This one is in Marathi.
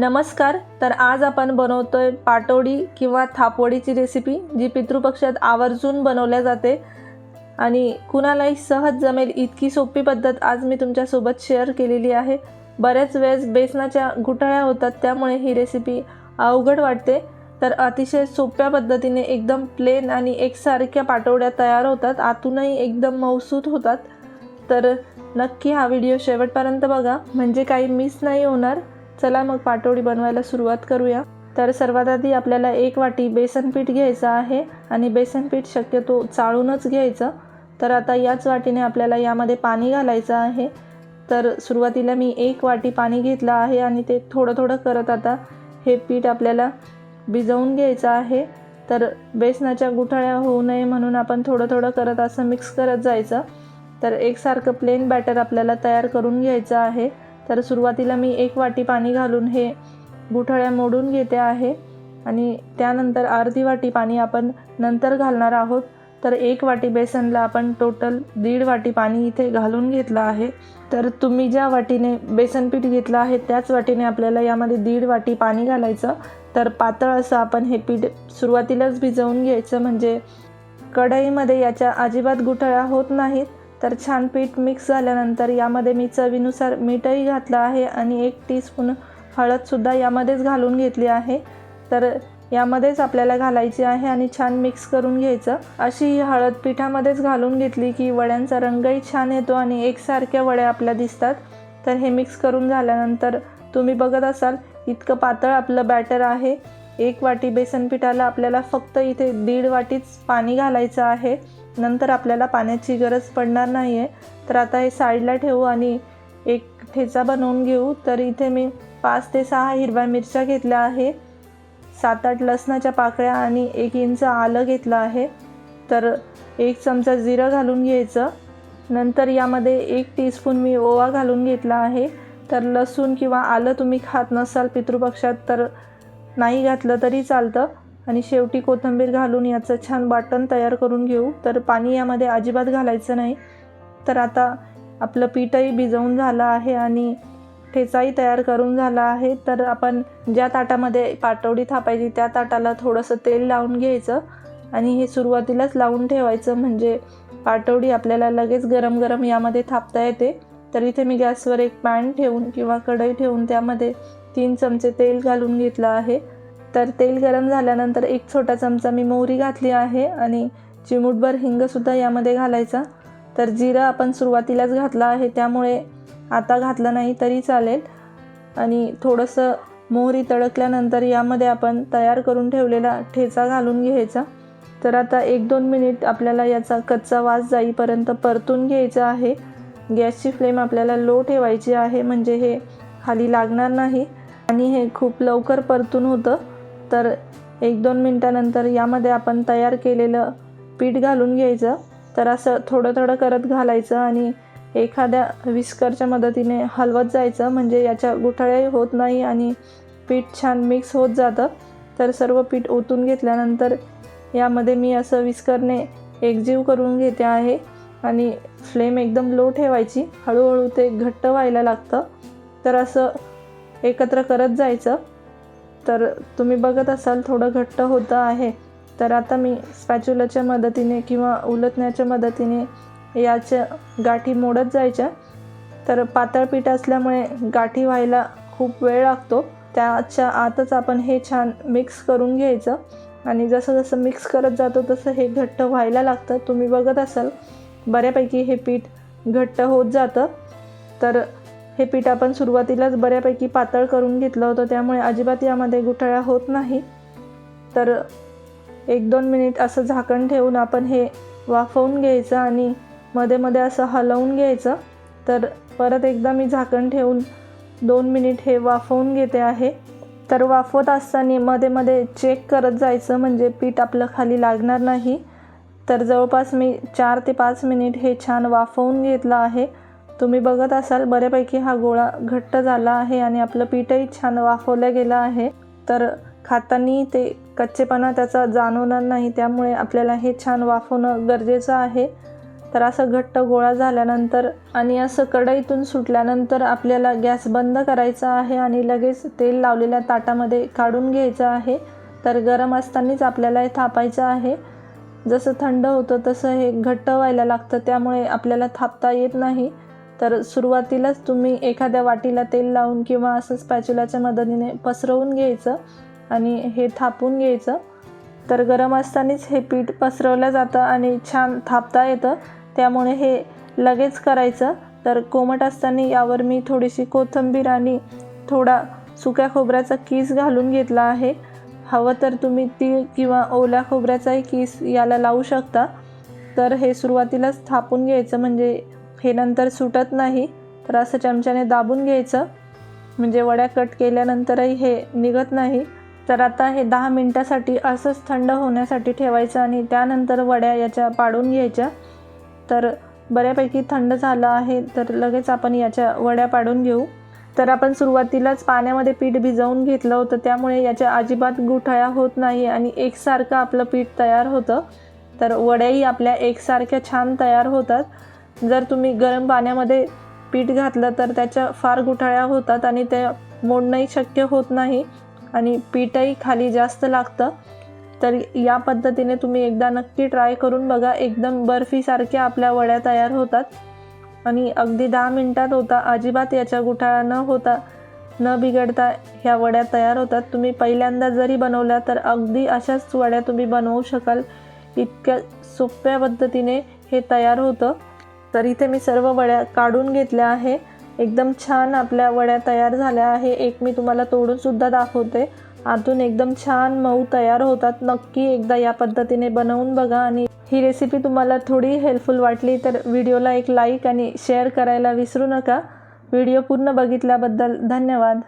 नमस्कार तर आज आपण बनवतोय पाटोडी किंवा थापवडीची रेसिपी जी पितृपक्षात आवर्जून बनवल्या जाते. आणि कुणालाही सहज जमेल इतकी सोपी पद्धत आज मी तुमच्यासोबत शेअर केलेली आहे. बऱ्याच वेळेस बेसनाच्या घुटाळ्या होतात त्यामुळे ही रेसिपी अवघड वाटते. तर अतिशय सोप्या पद्धतीने एकदम प्लेन आणि एकसारख्या पाटोड्या तयार होतात आतूनही एकदम मौसूत होतात. तर नक्की हा व्हिडिओ शेवटपर्यंत बघा. म्हणजे काही मिस नाही होणार. चला मग पाटोडी बनवायला सुरुवात करूया. तर सर्वात आधी आपल्याला एक वाटी बेसन पीठ घ्यायचं आहे आणि बेसन पीठ शक्यतो चाळूनच घ्यायचं. तर आता याच वाटीने आपल्याला यामध्ये पाणी घालायचं आहे. तर सुरुवातीला मी एक वाटी पाणी घेतलं आहे आणि ते थोडं थोडं करत आता हे पीठ आपल्याला भिजवून घ्यायचं आहे. तर बेसनाच्या गुठळ्या होऊ नये म्हणून आपण थोडं थोडं करत असं मिक्स करत जायचं. तर एकसारखं प्लेन बॅटर आपल्याला तयार करून घ्यायचं आहे. तर सुरुवातीला मी एक वाटी पाणी घालून हे गुठळ्या मोडून घेते आहे. आणि त्यानंतर अर्धी वाटी पाणी आपण नंतर घालणार आहोत. तर एक वाटी बेसनला आपण टोटल दीड वाटी पाणी इथे घालून घेतलं आहे. तर तुम्ही ज्या वाटीने बेसन पीठ घेतलं आहे त्याच वाटीने आपल्याला यामध्ये दीड वाटी पाणी घालायचं. तर पातळ असं आपण हे पीठ सुरुवातीलाच भिजवून घ्यायचं. म्हणजे कढईमध्ये याच्या अजिबात गुठळ्या होत नाहीत. तर छान पीठ मिक्स झाल्यानंतर यामध्ये मी चवीनुसार मीठही घातलं आहे आणि एक टीस्पून हळदसुद्धा यामध्येच घालून घेतली आहे. तर यामध्येच आपल्याला घालायची आहे आणि छान मिक्स करून घ्यायचं. अशी ही हळद पिठामध्येच घालून घेतली की वड्यांचा रंगही छान येतो आणि एकसारख्या वड्या आपल्या दिसतात. तर हे मिक्स करून झाल्यानंतर तुम्ही बघत असाल इतकं पातळ आपलं बॅटर आहे. एक वाटी बेसन पिठाला आपल्याला फक्त इथे दीड वाटीच पाणी घालायचं आहे. नंतर आपल्याला पाण्याची गरज पडणार नाही आहे तर आता हे साईडला ठेवू आणि एक ठेचा बनवून घेऊ. तर इथे मी पाच ते सहा हिरव्या मिरच्या घेतल्या आहे. सात आठ लसणाच्या पाकळ्या आणि एक इंच आलं घेतलं आहे. तर एक चमचा जिरं घालून घ्यायचं. नंतर यामध्ये एक टीस्पून मी ओवा घालून घेतला आहे. तर लसूण किंवा आलं तुम्ही खात नसाल पितृपक्षात तर नाही घातलं तरी चालतं. आणि शेवटी कोथिंबीर घालून याचं छान वाटण तयार करून घेऊ. तर पाणी यामध्ये अजिबात घालायचं नाही. तर आता आपलं पीठही भिजवून झालं आहे आणि ठेचाही तयार करून झाला आहे. तर आपण ज्या ताटामध्ये पाटवडी थापायची त्या ताटाला थोडंसं तेल लावून घ्यायचं आणि हे सुरुवातीलाच लावून ठेवायचं. म्हणजे पाटवडी आपल्याला लगेच गरम गरम यामध्ये थापता येते. तर इथे मी गॅसवर एक पॅन ठेवून किंवा कढई ठेवून त्यामध्ये तीन चमचे तेल घालून घेतलं आहे. तर तेल गरम झाल्यानंतर एक छोटा चमचा मी मोहरी घातली आहे आणि चिमूटभर हिंगसुद्धा यामध्ये घालायचा. तर जिरं आपण सुरुवातीलाच घातलं आहे त्यामुळे आता घातलं नाही तरी चालेल. आणि थोडंसं मोहरी तडकल्यानंतर यामध्ये आपण तयार करून ठेवलेला ठेचा घालून घ्यायचा. तर आता एक दोन मिनिट आपल्याला याचा कच्चा वास जाईपर्यंत परतून घ्यायचा आहे. गॅसची फ्लेम आपल्याला लो ठेवायची आहे म्हणजे हे खाली लागणार नाही. आणि हे खूप लवकर परतून होतं. तर एक दोन मिनटानंतर यामध्ये आपण तयार केलेलं पीठ घालून घ्यायचं. तर असं थोडं थोडं करत घालायचं आणि एखाद्या विस्करच्या मदतीने हलवत जायचं. म्हणजे याच्या गुठळ्याही होत नाही आणि पीठ छान मिक्स होत जातं. तर सर्व पीठ ओतून घेतल्यानंतर यामध्ये मी असं विस्करने एकजीव करून घेते आहे. आणि फ्लेम एकदम लो ठेवायची. हळूहळू ते घट्ट व्हायला लागतं. तर असं एकत्र करत जायचं. तर तुम्ही बघत असाल थोडं घट्ट होतं आहे. तर आता मी स्पॅच्युलाच्या मदतीने किंवा उलटण्याच्या मदतीने याच्या गाठी मोडत जायच्या. तर पातळ पीठ असल्यामुळे गाठी व्हायला खूप वेळ लागतो. त्याच्या आतच आपण हे छान मिक्स करून घ्यायचं. आणि जसं जसं मिक्स करत जातो तसं हे घट्ट व्हायला लागतं. तुम्ही बघत असाल बऱ्यापैकी हे पीठ घट्ट होत जातं. तर हे पीठ आपण सुरुवातीलाच बऱ्यापैकी पातळ करून घेतलं होतं त्यामुळे अजिबात यामध्ये गुठळ्या होत नाही. तर एक दोन मिनिट असं झाकण ठेवून आपण हे वाफवून घ्यायचं आणि मध्ये मध्ये असं हलवून घ्यायचं. तर परत एकदा मी झाकण ठेवून दोन मिनिट हे वाफवून घेते आहे. तर वाफवत असताना मध्ये मध्ये चेक करत जायचं म्हणजे पीठ आपलं खाली लागणार नाही. तर जवळपास मी चार ते पाच मिनिट हे छान वाफवून घेतलं आहे. तुम्ही बघत असाल बऱ्यापैकी हा गोळा घट्ट झाला आहे आणि आपलं पीठही छान वाफवलं गेलं आहे. तर खाताना ते कच्चेपणा त्याचा जाणवणार नाही त्यामुळे आपल्याला हे छान वाफवणं गरजेचं आहे. तर असं घट्ट गोळा झाल्यानंतर आणि असं कढईतून सुटल्यानंतर आपल्याला गॅस बंद करायचा आहे आणि लगेच तेल लावलेल्या ताटामध्ये काढून घ्यायचं आहे. तर गरम असतानाच आपल्याला हे थापायचं आहे. जसं थंड होतं तसं हे घट्ट व्हायला लागतं त्यामुळे आपल्याला थापता येत नाही. तर सुरुवातीलाच तुम्ही एखाद्या वाटीला तेल लावून किंवा असं स्पॅच्युलाच्या मदतीने पसरवून घ्यायचं आणि हे थापून घ्यायचं. तर गरम असतानाच हे पीठ पसरवलं जातं आणि छान थापता येतं. त्यामुळे हे लगेच करायचं. तर कोमट असताना यावर मी थोडीशी कोथिंबीर आणि थोडा सुक्या खोबऱ्याचा कीस घालून घेतला आहे. हवं तर तुम्ही तीळ किंवा ओल्या खोबऱ्याचाही कीस याला लावू शकता. तर हे सुरुवातीलाच थापून घ्यायचं म्हणजे हे नंतर सुटत नाही तर असं चमच्याने दाबून घ्यायचं. म्हणजे वड्या कट केल्यानंतरही हे निघत नाही. तर आता हे दहा मिनटासाठी असंच थंड होण्यासाठी ठेवायचं आणि त्यानंतर वड्या याच्या पाडून घ्यायच्या. तर बऱ्यापैकी थंड झालं आहे तर लगेच आपण याच्या वड्या पाडून घेऊ. तर आपण सुरुवातीलाच पाण्यामध्ये पीठ भिजवून घेतलं होतं त्यामुळे याच्या अजिबात गुठळ्या होत नाही आणि एकसारखं आपलं पीठ तयार होतं. तर वड्याही आपल्या एकसारख्या छान तयार होतात. जर तुम्ही गरम पाण्यामध्ये पीठ घातलं तर त्याच्या फार गुठळ्या होतात आणि ते मोडणंही शक्य होत नाही आणि पीठही खाली जास्त लागतं. तर या पद्धतीने तुम्ही एकदा नक्की ट्राय करून बघा. एकदम बर्फीसारख्या आपल्या वड्या तयार होतात. आणि अगदी दहा मिनटात होता. अजिबात याच्या गुठाळा न होता न बिघडता ह्या वड्या तयार होतात. तुम्ही पहिल्यांदा जरी बनवल्या तर अगदी अशाच वड्या तुम्ही बनवू शकाल. इतक्या सोप्या पद्धतीने हे तयार होतं. तर इथे मी सर्व वड्या काढून घेतल्या आहे. एकदम छान आपल्या वड्या तयार झाल्या आहे. एक मी तुम्हाला तोडूनसुद्धा दाखवते. आतून एकदम छान मऊ तयार होतात. नक्की एकदा या पद्धतीने बनवून बघा आणि ही रेसिपी तुम्हाला थोडी हेल्पफुल वाटली तर व्हिडिओला एक लाईक आणि शेअर करायला विसरू नका. व्हिडिओ पूर्ण बघितल्याबद्दल धन्यवाद.